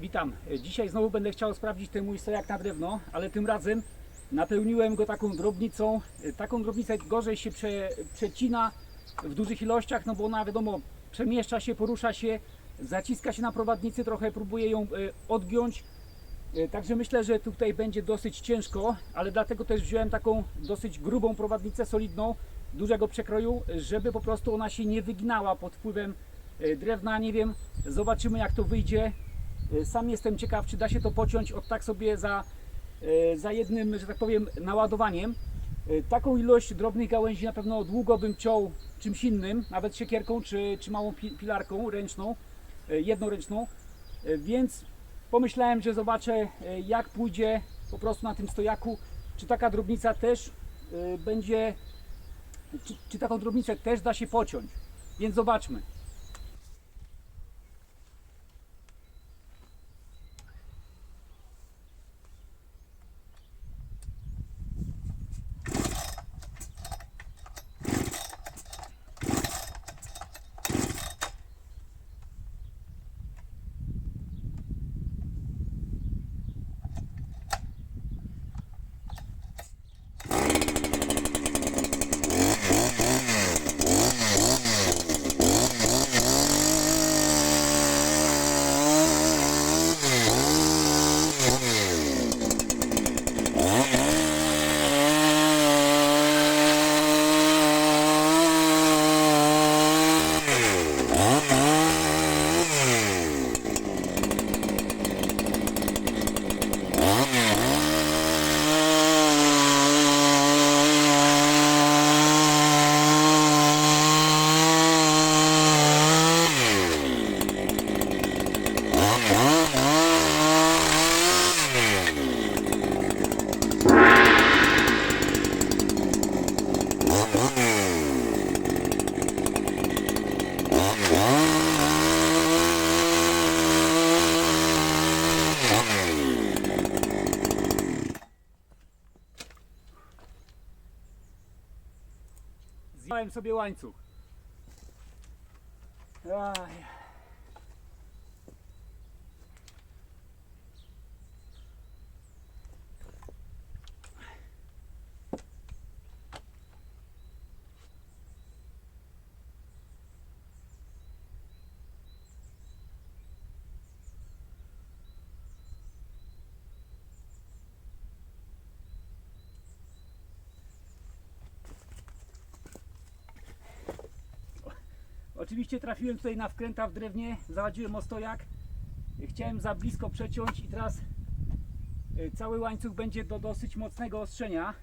Witam. Dzisiaj znowu będę chciał sprawdzić ten mój stojak na drewno, ale tym razem napełniłem go taką drobnicą. Taką drobnicę gorzej się prze, przecina w dużych ilościach, no bo ona wiadomo przemieszcza się, porusza się, zaciska się na prowadnicy, trochę próbuje ją e, odgiąć. E, Także myślę, że tutaj będzie dosyć ciężko, ale dlatego też wziąłem taką dosyć grubą prowadnicę, solidną, dużego przekroju, żeby po prostu ona się nie wyginała pod wpływem e, drewna. Nie wiem, zobaczymy jak to wyjdzie. E, Sam jestem ciekaw, czy da się to pociąć od tak sobie za, e, za jednym, że tak powiem, naładowaniem. E, Taką ilość drobnych gałęzi na pewno długo bym ciął czymś innym, nawet siekierką czy, czy małą pi- pilarką ręczną, jednoręczną. Więc pomyślałem, że zobaczę jak pójdzie po prostu na tym stojaku, czy taka drobnica też będzie, czy, czy taką drobnicę też da się pociąć. Więc zobaczmy. Zjechałem sobie łańcuch. Aj. Oczywiście trafiłem tutaj na wkręta w drewnie, zawadziłem o stojak. Chciałem za blisko przeciąć i teraz y, cały łańcuch będzie do dosyć mocnego ostrzenia.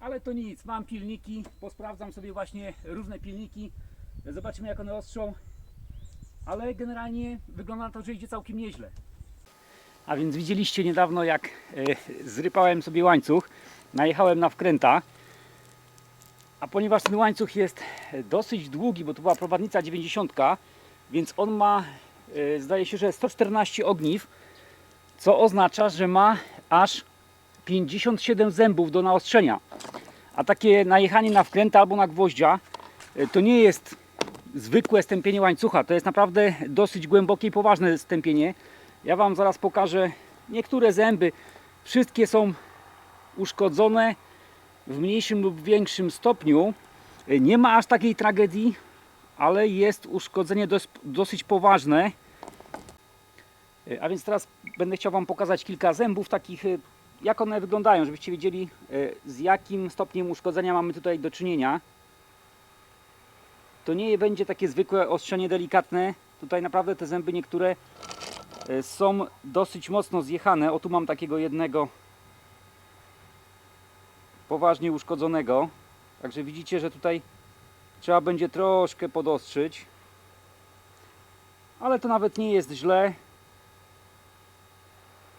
Ale to nic, mam pilniki, posprawdzam sobie właśnie różne pilniki. Zobaczymy jak one ostrzą. Ale generalnie wygląda na to, że idzie całkiem nieźle. A więc widzieliście niedawno jak y, zrypałem sobie łańcuch, najechałem na wkręta. A ponieważ ten łańcuch jest dosyć długi, bo to była prowadnica 90, więc on ma, e, zdaje się, że 114 ogniw, co oznacza, że ma aż 57 zębów do naostrzenia. A takie najechanie na wkręta albo na gwoździa e, to nie jest zwykłe stępienie łańcucha, to jest naprawdę dosyć głębokie i poważne stępienie. Ja Wam zaraz pokażę niektóre zęby. Wszystkie są uszkodzone w mniejszym lub większym stopniu. Nie ma aż takiej tragedii, ale jest uszkodzenie dos- dosyć poważne. A więc teraz będę chciał Wam pokazać kilka zębów takich, e, jak one wyglądają, żebyście wiedzieli e, z jakim stopniem uszkodzenia mamy tutaj do czynienia. To nie będzie takie zwykłe ostrzenie delikatne. Tutaj naprawdę te zęby niektóre e, są dosyć mocno zjechane. O tu mam takiego jednego poważnie uszkodzonego. Także widzicie, że tutaj trzeba będzie troszkę podostrzyć. Ale to nawet nie jest źle.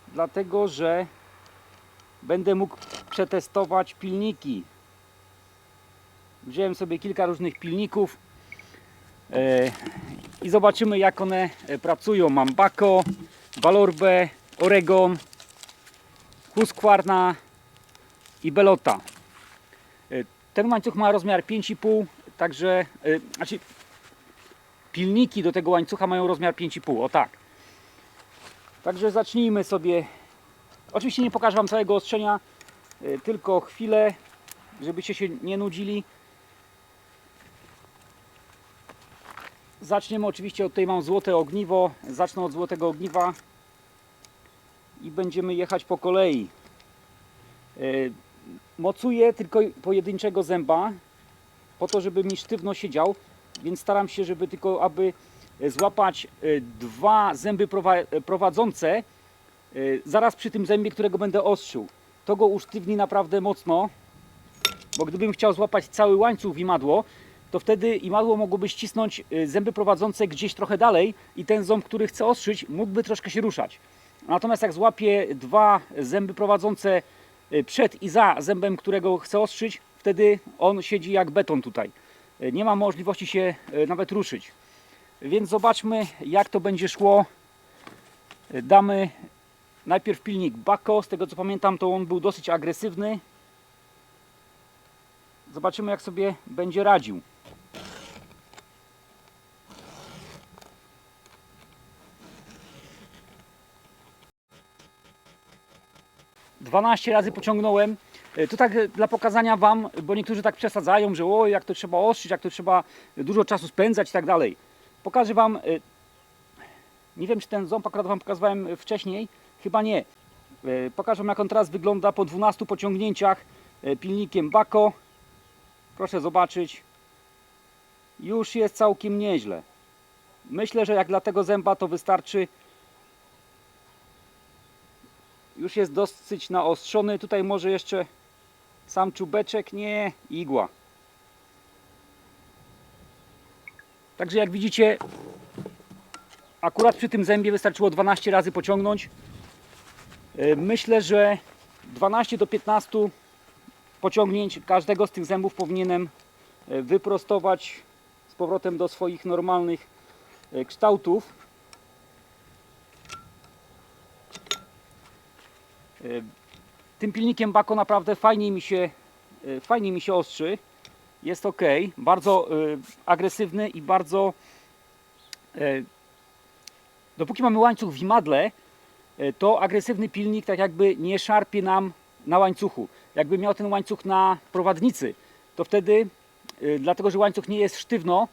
Dlatego, że będę mógł przetestować pilniki. Wziąłem sobie kilka różnych pilników e, i zobaczymy jak one e, pracują. Mam Bako, Valorbe, Oregon, Husqvarna i belota. Y, Ten łańcuch ma rozmiar 5,5, także y, znaczy pilniki do tego łańcucha mają rozmiar 5,5, o tak. Także zacznijmy sobie. Oczywiście nie pokażę Wam całego ostrzenia, y, tylko chwilę, żebyście się nie nudzili. Zaczniemy oczywiście od tej mam złote ogniwo. Zacznę od złotego ogniwa i będziemy jechać po kolei. Mocuję tylko pojedynczego zęba po to, żeby mi sztywno siedział, więc staram się, żeby tylko aby złapać y, dwa zęby prowa- prowadzące y, zaraz przy tym zębie, którego będę ostrzył. To go usztywni naprawdę mocno, bo gdybym chciał złapać cały łańcuch w imadło, to wtedy imadło mogłoby ścisnąć zęby prowadzące gdzieś trochę dalej i ten ząb, który chcę ostrzyć, mógłby troszkę się ruszać. Natomiast jak złapię dwa zęby prowadzące przed i za zębem, którego chcę ostrzyć, wtedy on siedzi jak beton tutaj. Y, Nie ma możliwości się y, nawet ruszyć. Więc zobaczmy jak to będzie szło. Y, Damy najpierw pilnik Bako, z tego co pamiętam to on był dosyć agresywny. Zobaczymy jak sobie będzie radził. Dwanaście razy pociągnąłem. E, To tak e, dla pokazania Wam, bo niektórzy tak przesadzają, że o, jak to trzeba ostrzyć, jak to trzeba dużo czasu spędzać i tak dalej. Pokażę Wam, e, nie wiem czy ten ząb akurat Wam pokazywałem wcześniej, chyba nie. Pokażę Wam jak on teraz wygląda po 12 pociągnięciach pilnikiem Bako. Proszę zobaczyć. Już jest całkiem nieźle. Myślę, że jak dla tego zęba to wystarczy. Już jest dosyć naostrzony. Tutaj może jeszcze sam czubeczek. Nie, igła. Także jak widzicie, akurat przy tym zębie wystarczyło 12 razy pociągnąć. E, Myślę, że 12 do 15 pociągnięć każdego z tych zębów powinienem e, wyprostować z powrotem do swoich normalnych e, kształtów. Tym pilnikiem Bako naprawdę fajnie mi się, e, fajnie mi się ostrzy. Jest ok, bardzo e, agresywny i bardzo. e, Dopóki mamy łańcuch w imadle, to agresywny pilnik tak jakby nie szarpie nam na łańcuchu. Jakby miał ten łańcuch na prowadnicy, to wtedy, dlatego że łańcuch nie jest sztywno,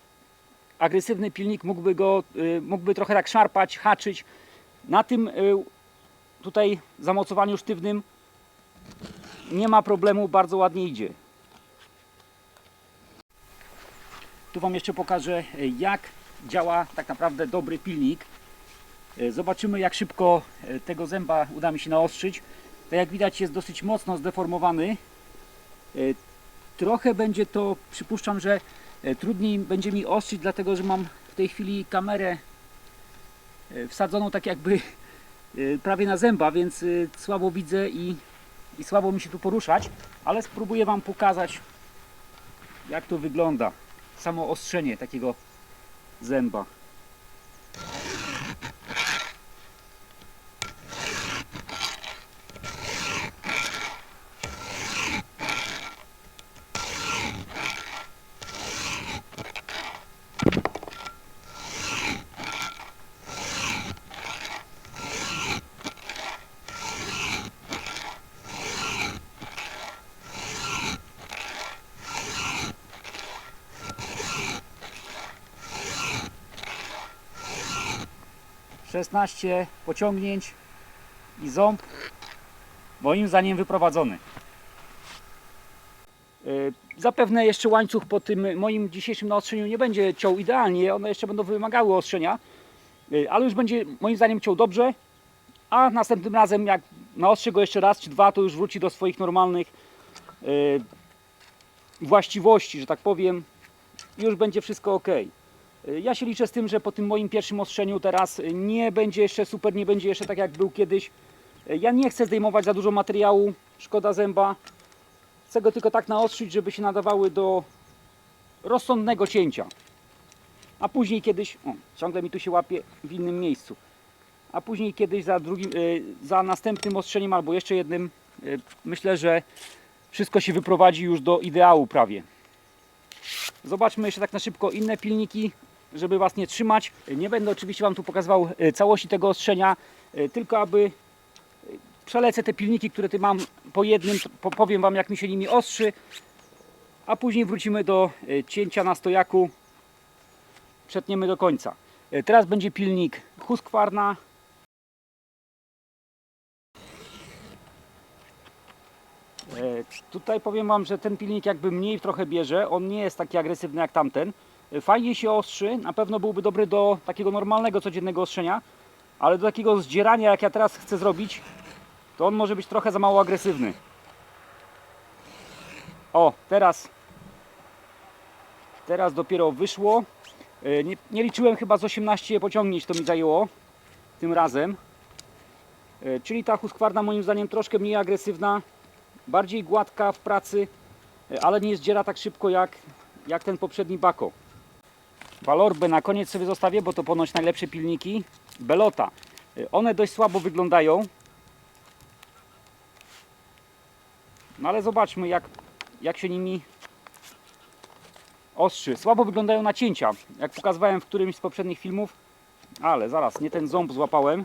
agresywny pilnik mógłby go, mógłby trochę tak szarpać, haczyć. Na tym tutaj zamocowaniu sztywnym nie ma problemu, bardzo ładnie idzie. Tu Wam jeszcze pokażę, jak działa tak naprawdę dobry pilnik. Zobaczymy, jak szybko y, tego zęba uda mi się naostrzyć. Tak jak widać jest dosyć mocno zdeformowany. E, Trochę będzie to, przypuszczam, że e, trudniej będzie mi ostrzyć, dlatego że mam w tej chwili kamerę e, wsadzoną tak jakby e, prawie na zęba, więc e, słabo widzę i, i słabo mi się tu poruszać, ale spróbuję Wam pokazać jak to wygląda. Samo ostrzenie takiego zęba. Szesnaście pociągnięć i ząb moim zdaniem wyprowadzony. E, Zapewne jeszcze łańcuch po tym moim dzisiejszym naostrzeniu nie będzie ciął idealnie, one jeszcze będą wymagały ostrzenia, e, ale już będzie moim zdaniem ciął dobrze, a następnym razem jak naostrzy go jeszcze raz czy dwa, to już wróci do swoich normalnych e, właściwości, że tak powiem, i już będzie wszystko ok. Ja się liczę z tym, że po tym moim pierwszym ostrzeniu teraz nie będzie jeszcze super, nie będzie jeszcze tak jak był kiedyś. Ja nie chcę zdejmować za dużo materiału, szkoda zęba. Chcę go tylko tak naostrzyć, żeby się nadawały do rozsądnego cięcia. A później kiedyś, o, ciągle mi tu się łapie w innym miejscu. A później kiedyś za drugim, y, za następnym ostrzeniem albo jeszcze jednym, y, myślę, że wszystko się wyprowadzi już do ideału prawie. Zobaczmy jeszcze tak na szybko inne pilniki żeby Was nie trzymać. Nie będę oczywiście Wam tu pokazywał e, całości tego ostrzenia, e, tylko aby e, przelecę te pilniki, które tu mam po jednym, po- powiem Wam jak mi się nimi ostrzy, a później wrócimy do cięcia na stojaku, przetniemy do końca. Teraz będzie pilnik Husqvarna. Tutaj powiem Wam, że ten pilnik jakby mniej trochę bierze, on nie jest taki agresywny jak tamten. E, Fajnie się ostrzy, na pewno byłby dobry do takiego normalnego, codziennego ostrzenia, ale do takiego zdzierania jak ja teraz chcę zrobić, to on może być trochę za mało agresywny. O, teraz teraz dopiero wyszło. E, Nie, nie liczyłem chyba z 18 pociągnięć to mi zajęło tym razem. E, Czyli ta Husqvarna moim zdaniem troszkę mniej agresywna, bardziej gładka w pracy, ale nie zdziera tak szybko jak, jak ten poprzedni Bako. Valorbę na koniec sobie zostawię, bo to ponoć najlepsze pilniki. Belota. E, One dość słabo wyglądają. No ale zobaczmy jak, jak się nimi ostrzy. Słabo wyglądają na cięcia, jak pokazywałem w którymś z poprzednich filmów. Ale zaraz, nie ten ząb złapałem.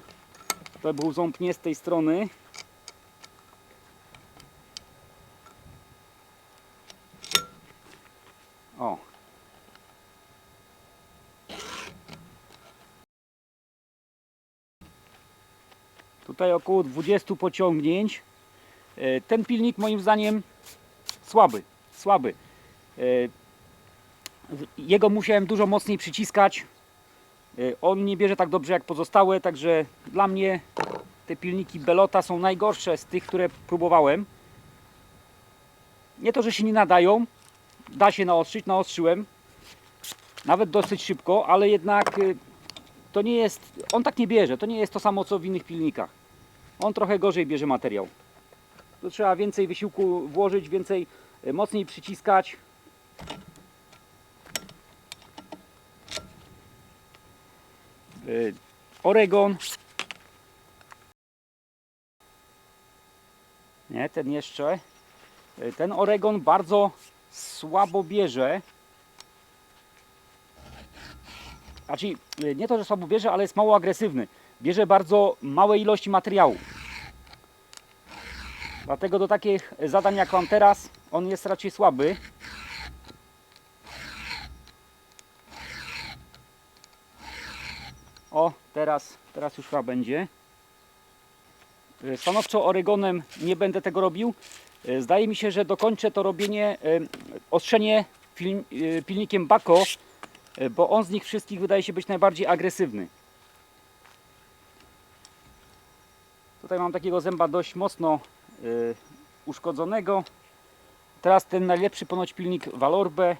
To był ząb nie z tej strony. Tutaj około 20 pociągnięć. E, Ten pilnik moim zdaniem słaby, słaby. E, jego musiałem dużo mocniej przyciskać. Y, On nie bierze tak dobrze jak pozostałe, także dla mnie te pilniki Belota są najgorsze z tych, które próbowałem. Nie to, że się nie nadają, da się naostrzyć, naostrzyłem. Nawet dosyć szybko, ale jednak to nie jest, on tak nie bierze, to nie jest to samo co w innych pilnikach. On trochę gorzej bierze materiał. Tu trzeba więcej wysiłku włożyć, więcej, y, mocniej przyciskać. Y, Oregon. Nie, ten jeszcze. Y, Ten Oregon bardzo słabo bierze. Znaczy, nie to, że słabo bierze, ale jest mało agresywny. Bierze bardzo małe ilości materiału. Dlatego do takich zadań jak mam teraz, on jest raczej słaby. O, teraz, teraz już chyba będzie. Stanowczo Oregonem nie będę tego robił. Zdaje mi się, że dokończę to robienie, ostrzenie e, pilnikiem Bako, bo on z nich wszystkich wydaje się być najbardziej agresywny. Tutaj mam takiego zęba dość mocno e, uszkodzonego. Teraz ten najlepszy ponoć pilnik Valorbe.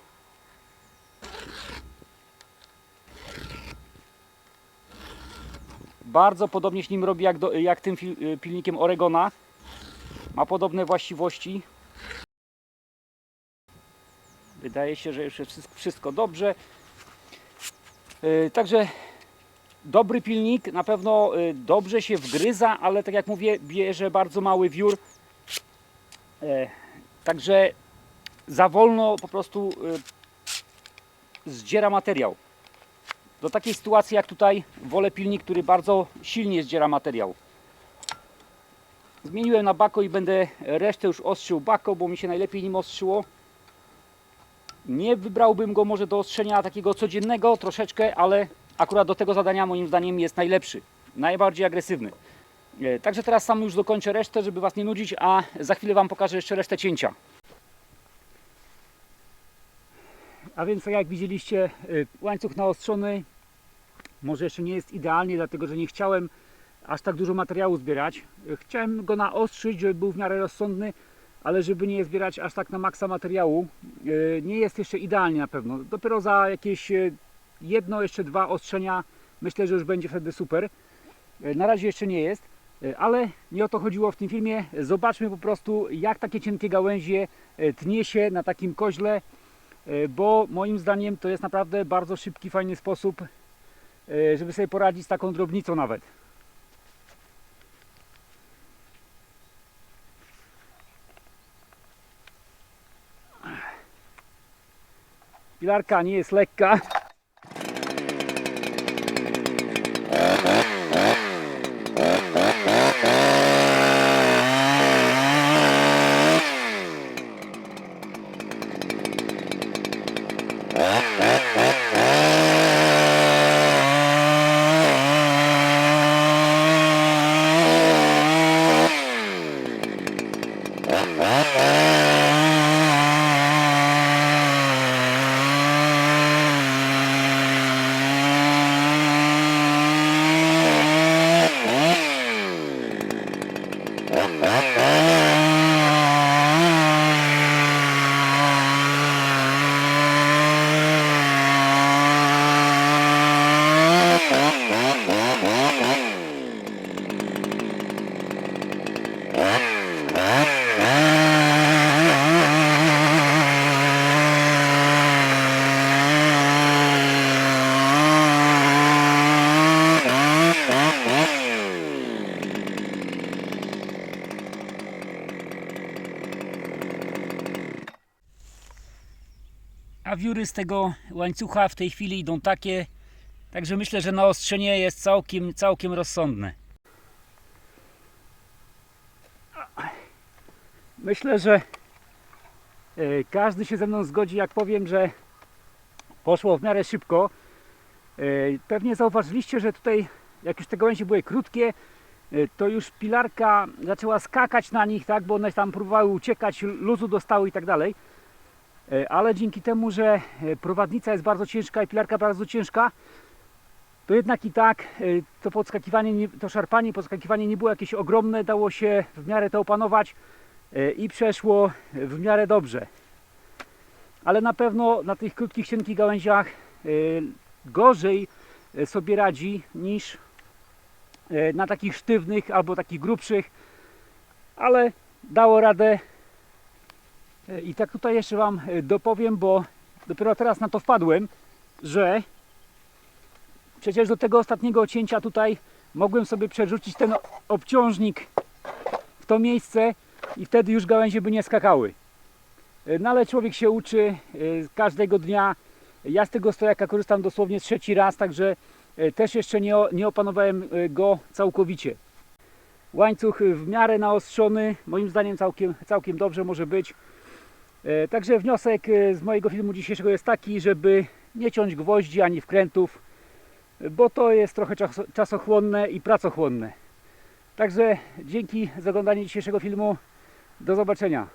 Bardzo podobnie się nim robi jak, do, jak tym y, pilnikiem Oregona. Ma podobne właściwości. Wydaje się, że już jest wszystko, dobrze. Yy, Także dobry pilnik, na pewno y, dobrze się wgryza, ale tak jak mówię, bierze bardzo mały wiór. E, Także za wolno po prostu y, zdziera materiał. Do takiej sytuacji jak tutaj wolę pilnik, który bardzo silnie zdziera materiał. Zmieniłem na bako i będę resztę już ostrzył bako, bo mi się najlepiej nim ostrzyło. Nie wybrałbym go może do ostrzenia takiego codziennego troszeczkę, ale akurat do tego zadania moim zdaniem jest najlepszy, najbardziej agresywny. E, Także teraz sam już dokończę resztę, żeby Was nie nudzić, a za chwilę Wam pokażę jeszcze resztę cięcia. A więc tak jak widzieliście, y, łańcuch naostrzony. Może jeszcze nie jest idealnie, dlatego że nie chciałem aż tak dużo materiału zbierać. Y, Chciałem go naostrzyć, żeby był w miarę rozsądny, ale żeby nie zbierać aż tak na maksa materiału. Nie jest jeszcze idealnie na pewno. Dopiero za jakieś jedno, jeszcze dwa ostrzenia myślę, że już będzie wtedy super. Y, Na razie jeszcze nie jest. y, Ale nie o to chodziło w tym filmie. Zobaczmy po prostu, jak takie cienkie gałęzie y, tnie się na takim koźle E, bo moim zdaniem to jest naprawdę bardzo szybki, fajny sposób, e, żeby sobie poradzić z taką drobnicą nawet. Pilarka nie jest lekka. Wióry z tego łańcucha w tej chwili idą takie, także myślę, że naostrzenie jest całkiem, całkiem rozsądne. Myślę, że e, każdy się ze mną zgodzi, jak powiem, że poszło w miarę szybko. E, Pewnie zauważyliście, że tutaj, jak już te gałęzie były krótkie, e, to już pilarka zaczęła skakać na nich, tak, bo one tam próbowały uciekać, luzu dostały i tak dalej. E, Ale dzięki temu, że e, prowadnica jest bardzo ciężka i pilarka bardzo ciężka, to jednak i tak e, to podskakiwanie, nie- to szarpanie podskakiwanie nie było jakieś ogromne, dało się w miarę to opanować i przeszło w miarę dobrze. Ale na pewno na tych krótkich, cienkich gałęziach gorzej sobie radzi niż na takich sztywnych albo takich grubszych, ale dało radę. E, I tak tutaj jeszcze Wam e, dopowiem, bo dopiero teraz na to wpadłem, że przecież do tego ostatniego cięcia tutaj mogłem sobie przerzucić ten obciążnik w to miejsce i wtedy już gałęzie by nie skakały. E, No ale człowiek się uczy każdego dnia. Ja z tego stojaka korzystam dosłownie trzeci raz, także też jeszcze nie, nie opanowałem go całkowicie. Łańcuch w miarę naostrzony, moim zdaniem całkiem, całkiem dobrze może być. E, Także wniosek e, z mojego filmu dzisiejszego jest taki, żeby nie ciąć gwoździ ani wkrętów, bo to jest trochę czas- czasochłonne i pracochłonne. Także dzięki za oglądanie dzisiejszego filmu. Do zobaczenia.